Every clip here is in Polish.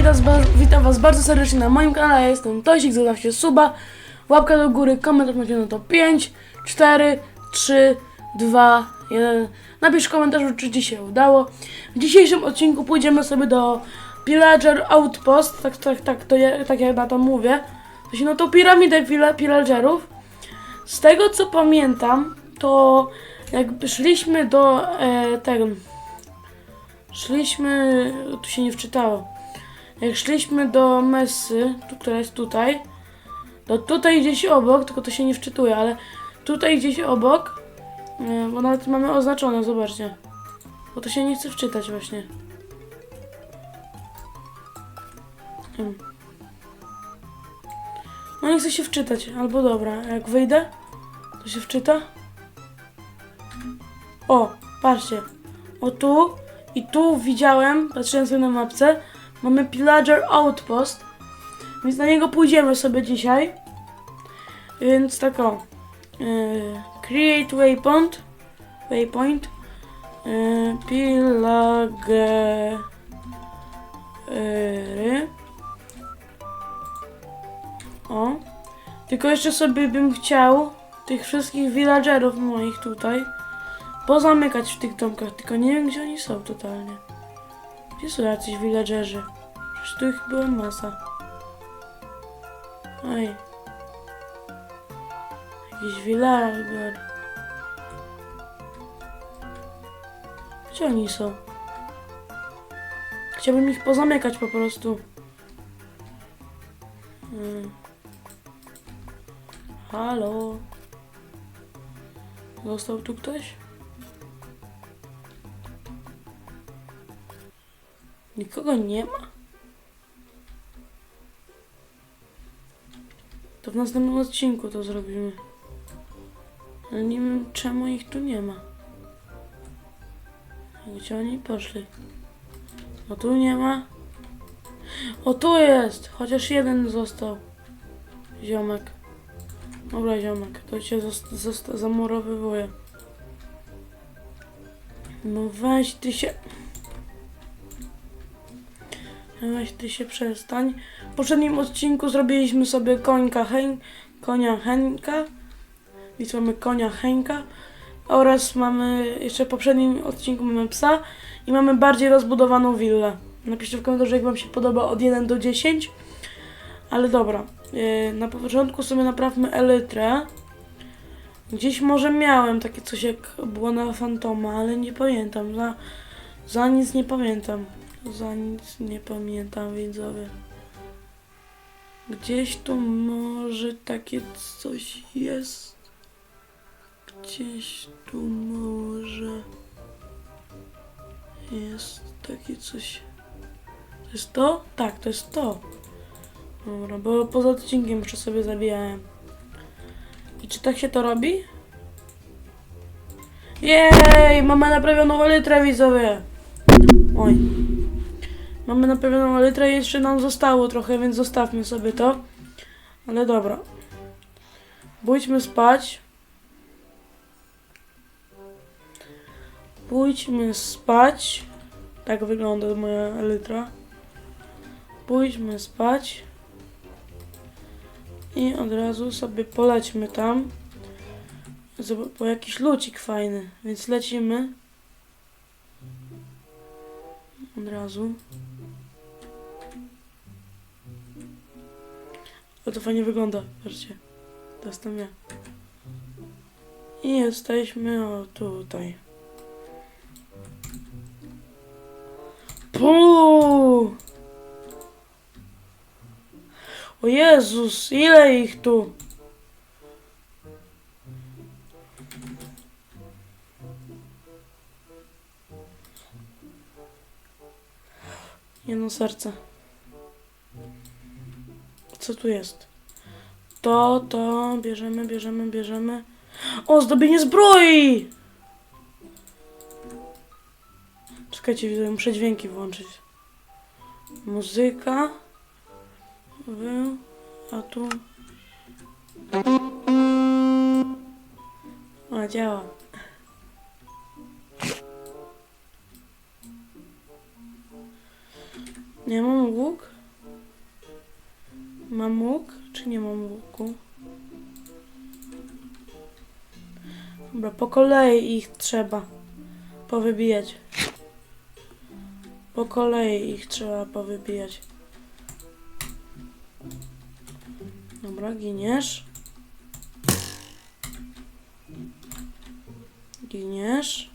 witam, witam was bardzo serdecznie na moim kanale, jestem Tosik, zostawcie suba, łapka do góry, komentarz macie no to 5, 4, 3, 2, 1. Napisz w komentarzu, czy Ci się udało. W dzisiejszym odcinku pójdziemy sobie do Pillager Outpost, tak, tak, tak, to ja, tak jak na to mówię. Się no to piramidę pillagerów. Z tego co pamiętam, to jakby szliśmy do e, tego. Szliśmy. Tu się nie wczytało. Jak szliśmy do Messy, tu, która jest tutaj, to tutaj gdzieś obok, tylko to się nie wczytuje, ale tutaj gdzieś obok, e, bo nawet mamy oznaczone, zobaczcie. Bo to się nie chce wczytać właśnie. Hmm. No nie chce się wczytać, albo dobra, jak wyjdę, to się wczyta. O, patrzcie. O tu i tu widziałem, patrzyłem sobie na mapce, mamy Pillager Outpost, więc na niego pójdziemy sobie dzisiaj. Więc tak o. Yy, create waypoint. Waypoint. Yy, Pillagery. O. Tylko jeszcze sobie bym chciał tych wszystkich villagerów moich tutaj pozamykać w tych domkach, tylko nie wiem gdzie oni są totalnie. Gdzie są jacyś villagerzy? Przecież tu ich była masa. Oj. Jakiś villager. Gdzie oni są? Chciałbym ich pozamykać po prostu. Hmm. Halo? Został tu ktoś? Nikogo nie ma? To w następnym odcinku to zrobimy. Ale nie wiem czemu ich tu nie ma. Gdzie oni poszli? O tu nie ma. O tu jest! Chociaż jeden został. Ziomek. Dobra ziomek, to cię zamurowywuję. No weź ty się... Weź ty się przestań. W poprzednim odcinku zrobiliśmy sobie końka Hen... konia Henka. Więc mamy konia Henka. Oraz mamy, jeszcze w poprzednim odcinku mamy psa. I mamy bardziej rozbudowaną willę. Napiszcie w komentarzu, jak wam się podoba od 1 do 10. Ale dobra. Yy, na początku sobie naprawmy elytrę. Gdzieś może miałem takie coś jak błona fantoma, ale nie pamiętam. Za, za nic nie pamiętam. Za nic nie pamiętam, widzowie. Gdzieś tu może takie coś jest. Gdzieś tu może jest takie coś. To jest to? Tak, to jest to. Dobra, bo poza odcinkiem jeszcze sobie zabijałem. I czy tak się to robi? Jej! Mamy naprawioną litrę, widzowie! Oj. Mamy naprawioną litrę i jeszcze nam zostało trochę, więc zostawmy sobie to. Ale dobra. Pójdźmy spać. Pójdźmy spać. Tak wygląda moja litra. Pójdźmy spać. I od razu sobie polećmy tam. Po jakiś lucik fajny, więc lecimy. Od razu. O, to fajnie wygląda, patrzcie. To jestem ja. I jesteśmy o tutaj. Puu! O Jezus, ile ich tu? Jedno serce. Co tu jest? To, to, bierzemy, bierzemy, bierzemy. O, zdobienie zbroi! Czekajcie, widzę, muszę dźwięki włączyć. Muzyka. Wy, a tu. O, działa. Nie mam łuk? Mam łuk, czy nie mam łuku? Dobra, po kolei ich trzeba powybijać. Po kolei ich trzeba powybijać. Dobra, giniesz. Giniesz.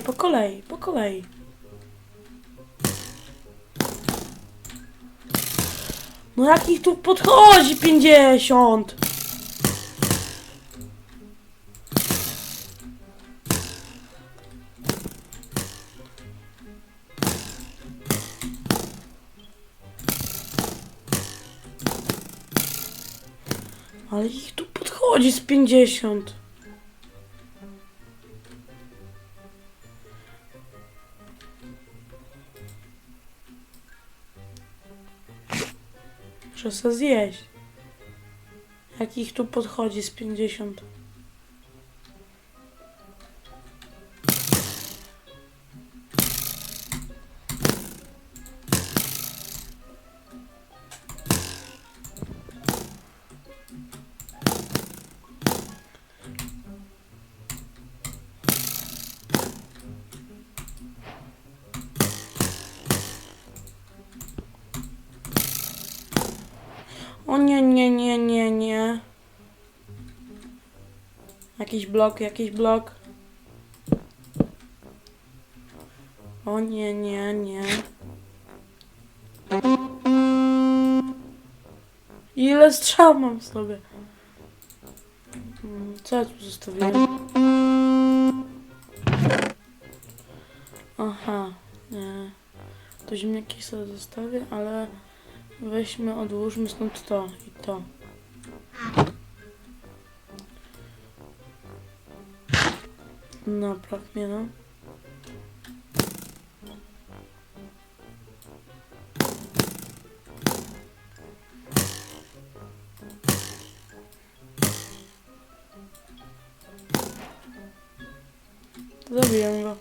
Po kolei, po kolei. No jak ich tu podchodzi 50? Ale ich tu podchodzi z 50. Se zjeść. Jak ich tu podchodzi z 50. Jakiś blok, jakiś blok. O nie, nie, nie. Ile strzał mam w sobie? Mm, Co ja tu zostawiłem? Aha, nie. To ziemniaki sobie zostawię, ale weźmy, odłóżmy stąd to i to. No, prawie no. Zabiję go.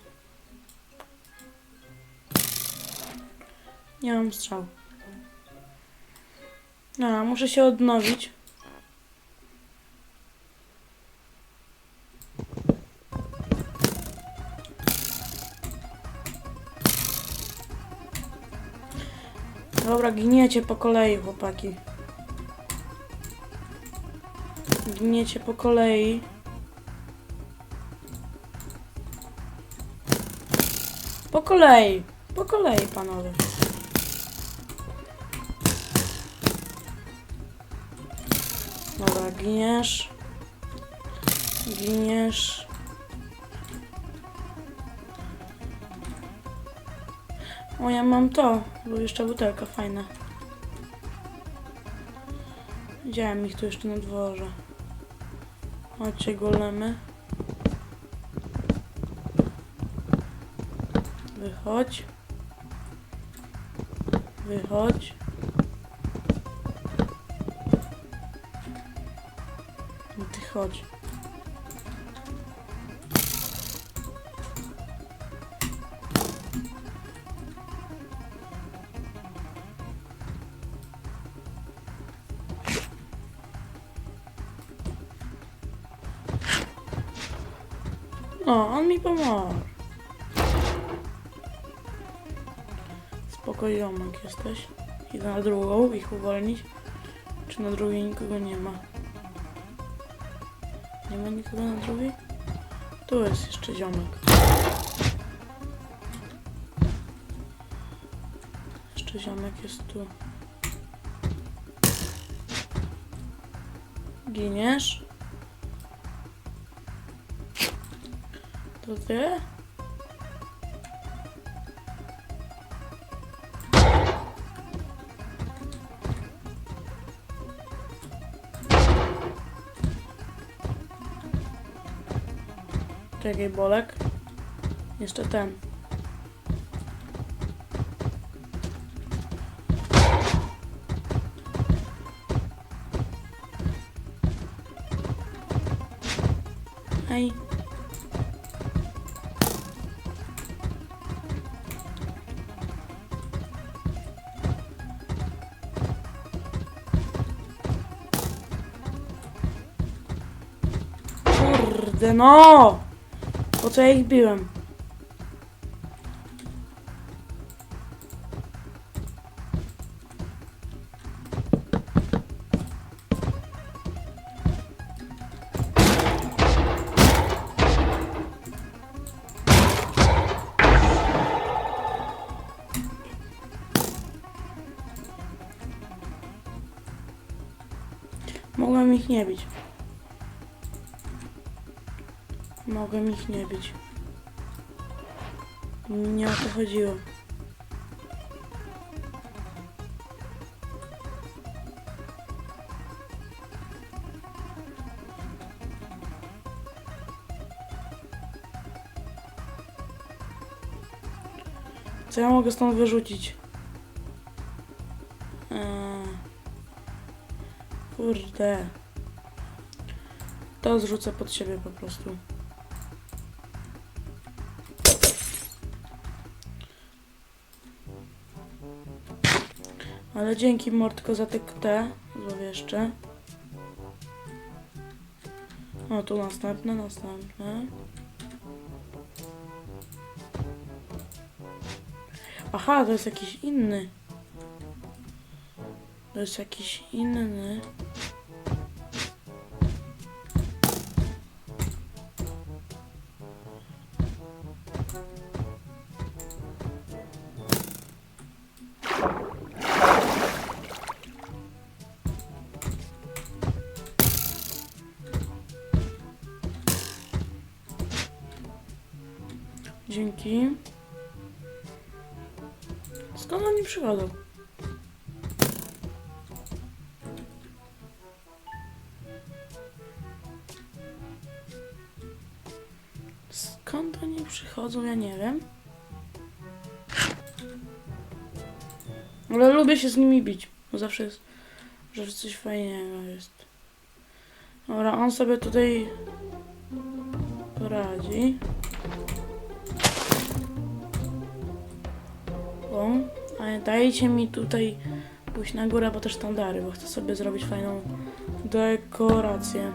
Nie mam strzał. A, muszę się odnowić. Dobra, giniecie po kolei, chłopaki. Giniecie po kolei. Po kolei. Po kolei, panowie. Dobra, giniesz. Giniesz. O, ja mam to. Bo jeszcze butelka fajna. Widziałem ich tu jeszcze na dworze. Chodźcie, golemy. Wychodź. Wychodź. Ty chodź. O, on mi pomoże. Spokojnie, ziomek jesteś. Idę na drugą, ich uwolnić. Czy na drugiej nikogo nie ma? Nie ma nikogo na drugiej? Tu jest jeszcze ziomek. Jeszcze ziomek jest tu. Giniesz? Ty? Czekaj, Bolek. Jeszcze ten. Hej. No! Po co ja ich biłem? Mogłem ich nie bić. Mogłem ich nie bić. Nie o to chodziło. Co ja mogę stąd wyrzucić? Eee, kurde. To zrzucę pod siebie po prostu. Ale dzięki Mortko za te te złowieszcze. O, tu następne, następne. Aha, to jest jakiś inny. To jest jakiś inny. Dzięki. Skąd oni przychodzą? Skąd oni przychodzą, ja nie wiem. Ale lubię się z nimi bić, bo zawsze jest, że coś fajnego jest. Dobra, on sobie tutaj poradzi. O, ale dajcie mi tutaj pójść na górę, bo też sztandary, bo chcę sobie zrobić fajną dekorację.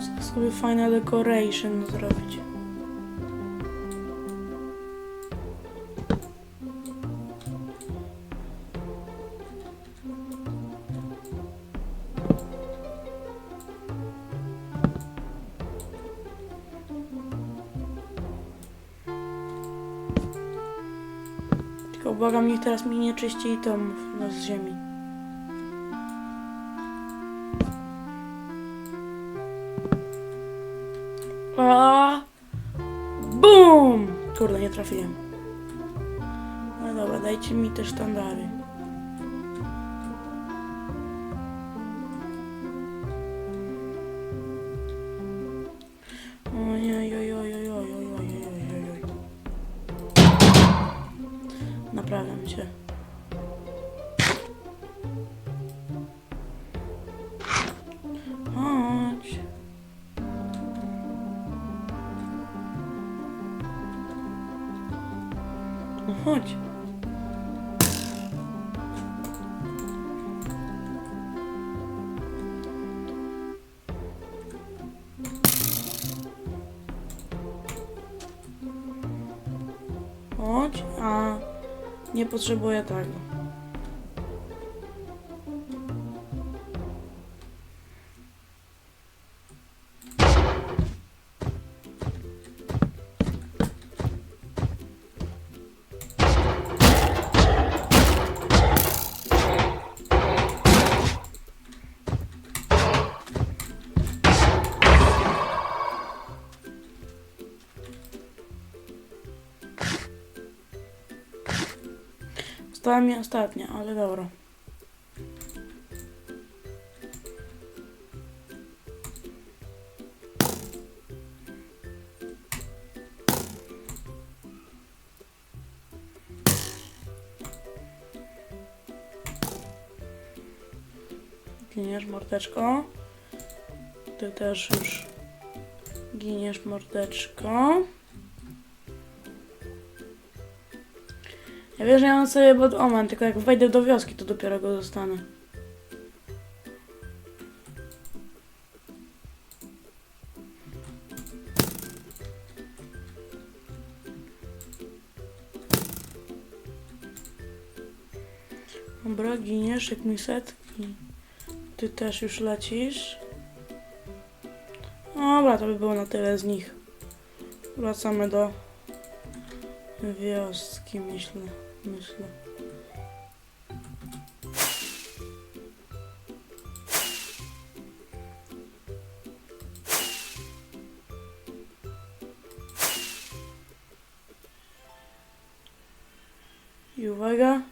Chcę sobie fajne decoration zrobić. Błagam, niech teraz mi nie czyści tom no, z ziemi. A! Bum! Kurde, nie trafiłem. No dobra, dajcie mi te sztandary. Chodź. Chodź, a nie potrzebuję tego. Została mi ostatnia, ale dobra. Giniesz mordeczko. Ty też już giniesz mordeczko. Ja wiem, że ja mam sobie pod omen, tylko jak wejdę do wioski, to dopiero go dostanę. Dobra, giniesz, jak mi setki. Ty też już lecisz. Dobra, to by było na tyle z nich. Wracamy do wioski, myślę. Myślę. I uwaga.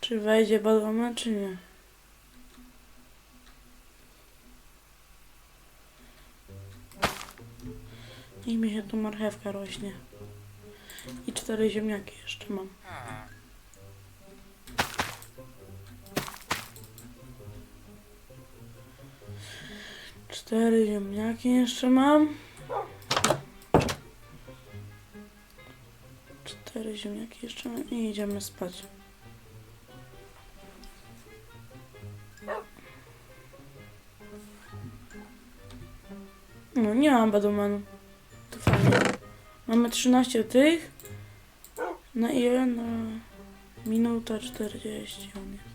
Czy wejdzie balona, czy nie? I mi się tu marchewka rośnie. I cztery ziemniaki jeszcze mam. Cztery ziemniaki jeszcze mam. Cztery ziemniaki jeszcze mam i idziemy spać. No nie mam badomanu. To fajnie. Mamy 13 tych. Na ile? Na minuta 40 on jest.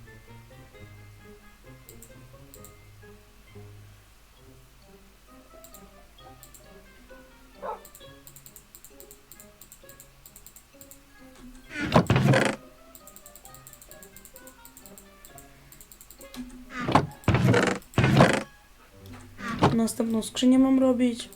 Następną skrzynię mam robić.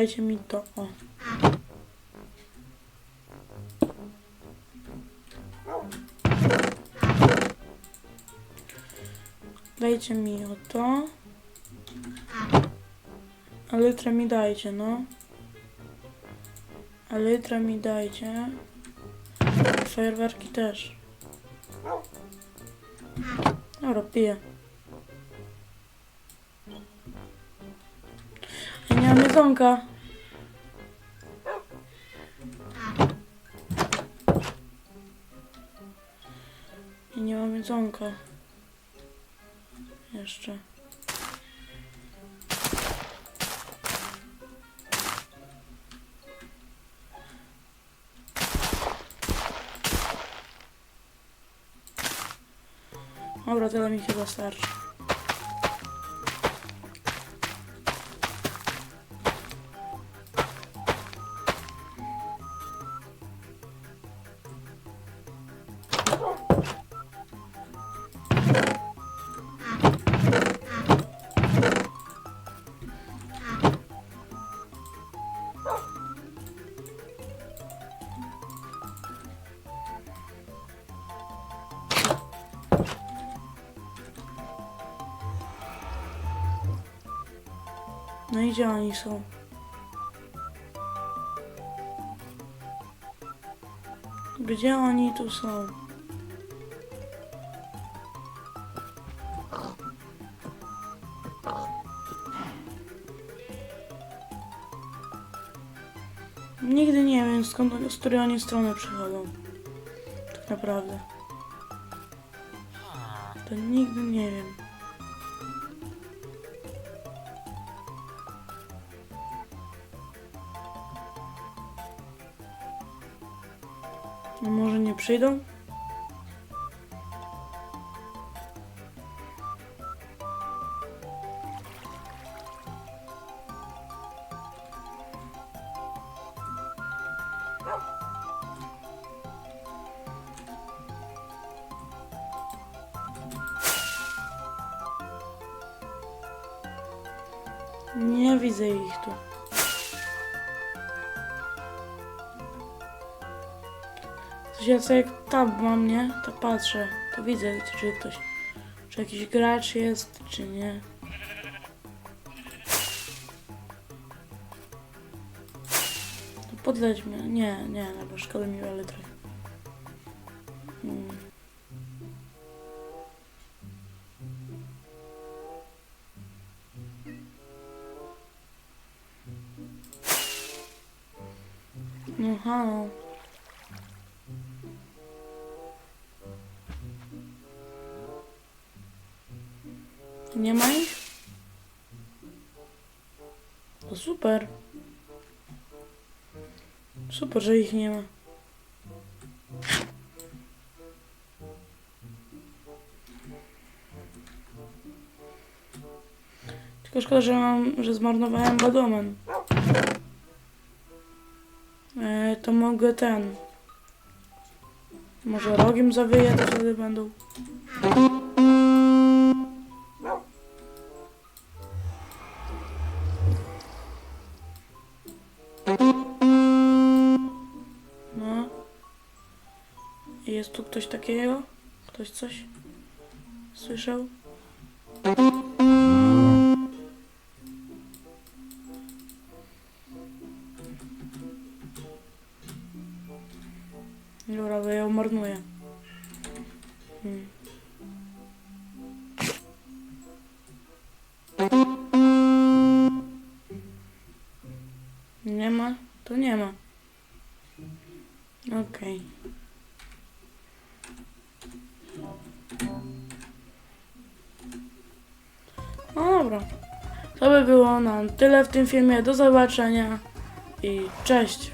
Dajcie mi to. O. Dajcie mi o to. A litrę mi dajcie, no. A litrę mi dajcie. Fajerwerki też. Dobra, piję. Ja nie mam jedzonka. Jedzonka. Jeszcze. Dobra, tyle mi chyba starczy. No i gdzie oni są? Gdzie oni tu są? Nigdy nie wiem skąd, z której oni strony przychodzą. Tak naprawdę. To nigdy nie wiem. No może nie przyjdą? co jak tab mam, nie? To patrzę, to widzę, czy ktoś, czy jakiś gracz jest, czy nie. To podleć mnie, nie, nie, no bo szkoda mi, ale trochę. Super. Super, że ich nie ma. Tylko szkoda, że mam, że zmarnowałem badomen. E, to mogę ten. Może rogiem zawyję, to wtedy będą. Jest tu ktoś takiego? Ktoś coś słyszał? Dobra, bo ja ją marnuję. Hmm. Tyle w tym filmie. Do zobaczenia i cześć.